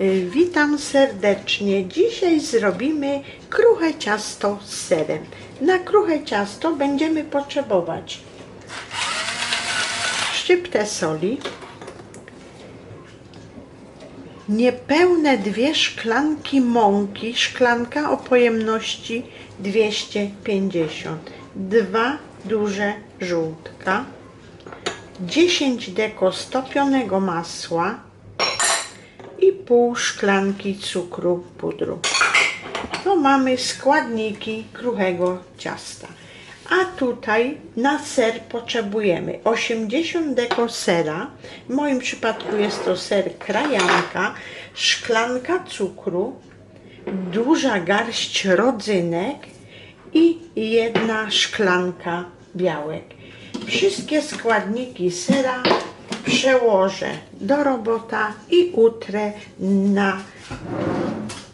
Y, Witam serdecznie. Dzisiaj zrobimy kruche ciasto z serem. Na kruche ciasto będziemy potrzebować szczyptę soli, niepełne dwie szklanki mąki, szklanka o pojemności 250, dwa duże żółtka, 10 deko stopionego masła i pół szklanki cukru pudru. To mamy składniki kruchego ciasta. A tutaj na ser potrzebujemy 80 deko sera, w moim przypadku jest to ser krajanka, szklanka cukru, duża garść rodzynek i jedna szklanka białek. Wszystkie składniki sera przełożę do robota i utrę na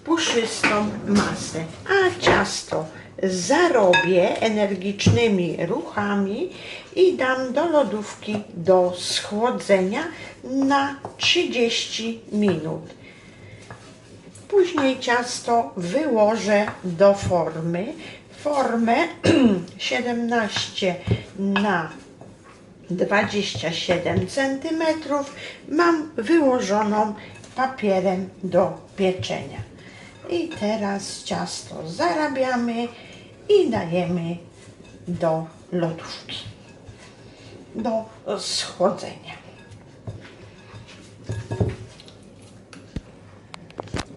puszystą masę. A ciasto zarobię energicznymi ruchami i dam do lodówki do schłodzenia na 30 minut. Później ciasto wyłożę do formy. Formę 17 na 27 cm mam wyłożoną papierem do pieczenia. I teraz ciasto zarabiamy i dajemy do lodówki, do schłodzenia.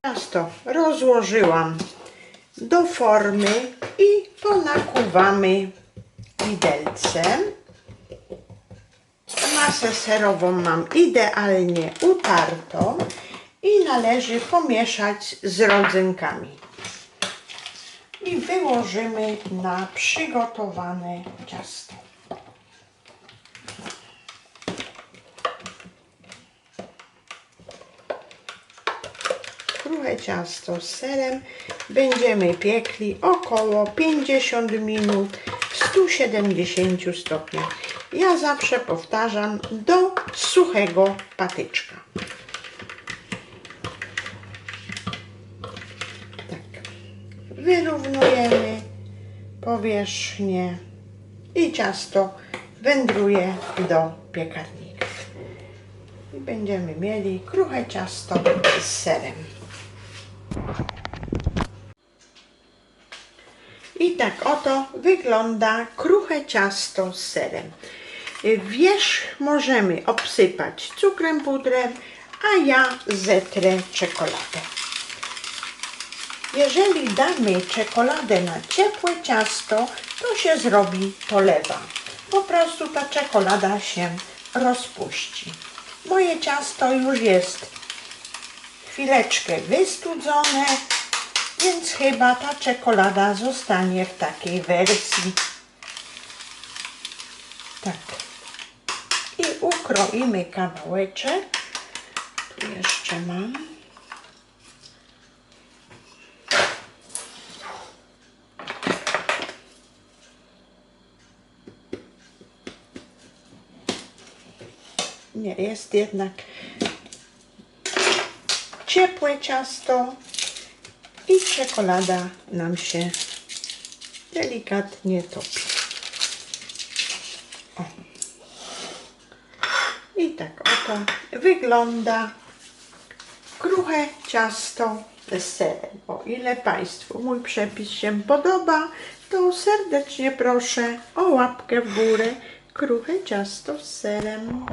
Ciasto rozłożyłam do formy i ponakuwamy widelcem. Masę serową mam idealnie utartą i należy pomieszać z rodzynkami. I wyłożymy na przygotowane ciasto. Kruche ciasto z serem będziemy piekli około 50 minut w 170 stopniach. Ja zawsze powtarzam do suchego patyczka. Tak. Wyrównujemy powierzchnię i ciasto wędruje do piekarnika. I będziemy mieli kruche ciasto z serem. I tak oto wygląda kruche ciasto z serem. Wierzch możemy obsypać cukrem pudrem, a ja zetrę czekoladę. Jeżeli damy czekoladę na ciepłe ciasto, to się zrobi polewa. Po prostu ta czekolada się rozpuści. Moje ciasto już jest chwileczkę wystudzone, więc chyba ta czekolada zostanie w takiej wersji. Tak. I ukroimy kawałeczek. Tu jeszcze mam. Nie, jest jednak ciepłe ciasto i czekolada nam się delikatnie topi. O. I tak oto wygląda kruche ciasto z serem. O ile Państwu mój przepis się podoba, to serdecznie proszę o łapkę w górę. Kruche ciasto z serem.